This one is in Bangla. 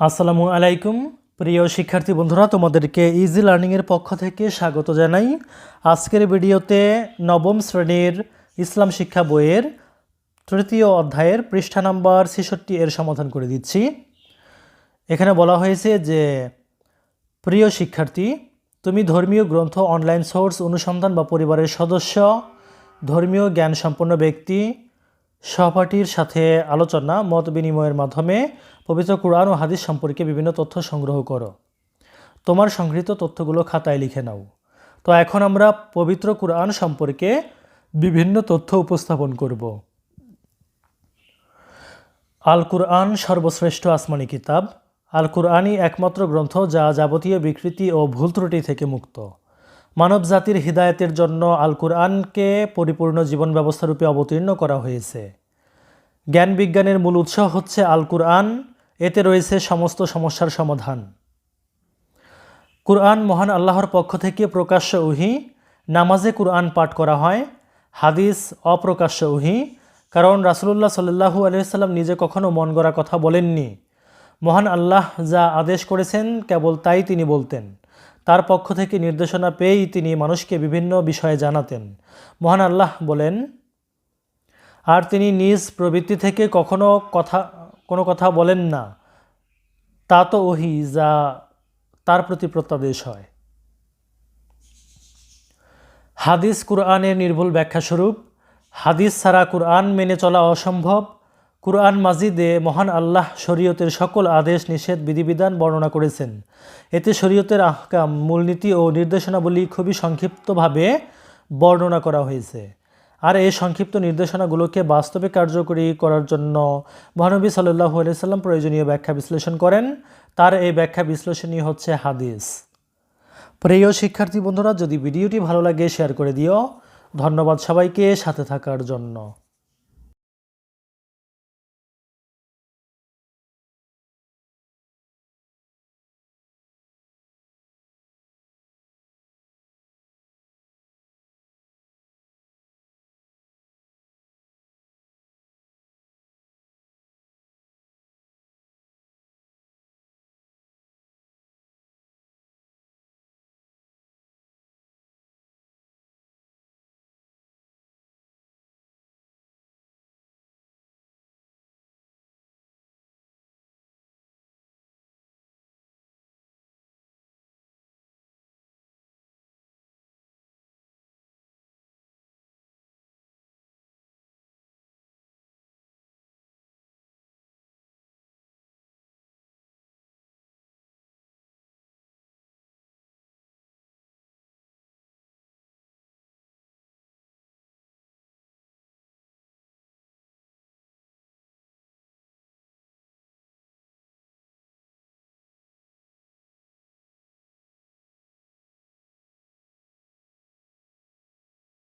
আসসালামু আলাইকুম। প্রিয় শিক্ষার্থী বন্ধুরা, তোমাদেরকে ইজি লার্নিংয়ের পক্ষ থেকে স্বাগত জানাই। আজকের ভিডিওতে নবম শ্রেণির ইসলাম শিক্ষা বইয়ের তৃতীয় অধ্যায়ের পৃষ্ঠা নাম্বার ছেষট্টি এর সমাধান করে দিচ্ছি। এখানে বলা হয়েছে যে, প্রিয় শিক্ষার্থী, তুমি ধর্মীয় গ্রন্থ অনলাইন সোর্স অনুসন্ধান বা পরিবারের সদস্য, ধর্মীয় জ্ঞান সম্পন্ন ব্যক্তি, সহপাঠীর সাথে আলোচনা, মত বিনিময়ের মাধ্যমে পবিত্র কোরআন ও হাদিস সম্পর্কে বিভিন্ন তথ্য সংগ্রহ করো। তোমার সংগৃহীত তথ্যগুলো খাতায় লিখে নাও। তো এখন আমরা পবিত্র কোরআন সম্পর্কে বিভিন্ন তথ্য উপস্থাপন করব। আল কুরআন সর্বশ্রেষ্ঠ আসমানি কিতাব। আল কুরআনই একমাত্র গ্রন্থ যা যাবতীয় বিকৃতি ও ভুল ত্রুটি থেকে মুক্ত। মানব জাতির হৃদায়তের জন্য আল কুরআনকে পরিপূর্ণ জীবন ব্যবস্থা রূপে অবতীর্ণ করা হয়েছে। জ্ঞান বিজ্ঞানের মূল উৎস হচ্ছে আল কুরআন এতে রয়েছে সমস্ত সমস্যার সমাধান। কুরআন মহান আল্লাহর পক্ষ থেকে প্রকাশ্য উহি নামাজে কুরআন পাঠ করা হয়, হাদিস অপ্রকাশ্য উহি কারণ রাসুলুল্লাহ সাল্লাহু আলহিসাল্লাম নিজে কখনো মন গড়া কথা বলেননি। মহান আল্লাহ যা আদেশ করেছেন কেবল তাই তিনি বলতেন। তার পক্ষ থেকে নির্দেশনা পেয়েই তিনি মানুষকে বিভিন্ন বিষয়ে জানাতেন। মহান আল্লাহ বলেন, আর তিনি নিজ প্রবৃত্তি থেকে কখনো কথা কোনো কথা বলেন না। তা তো ওহি যা তার প্রতি প্রত্যাদেশ হয়। হাদিস কুরআনের নির্ভুল ব্যাখ্যাস্বরূপ হাদিস ছাড়া কুরআন মেনে চলা অসম্ভব। কুরআন মাজিদে মহান আল্লাহ শরীয়তের সকল আদেশ, নিষেধ, বিধিবিধান বর্ণনা করেছেন। এতে শরীয়তের আহকাম, মূলনীতি ও নির্দেশনাবলী খুবই সংক্ষিপ্তভাবে বর্ণনা করা হয়েছে। আর এই সংক্ষিপ্ত নির্দেশনাগুলোকে বাস্তবে কার্যকরী করার জন্য মহানবী সাল্লাহু আলিয়াল্লাম প্রয়োজনীয় ব্যাখ্যা বিশ্লেষণ করেন। তার এই ব্যাখ্যা বিশ্লেষণই হচ্ছে হাদিস। প্রিয় শিক্ষার্থী বন্ধুরা, যদি ভিডিওটি ভালো লাগে, শেয়ার করে দিও। ধন্যবাদ সবাইকে সাথে থাকার জন্য।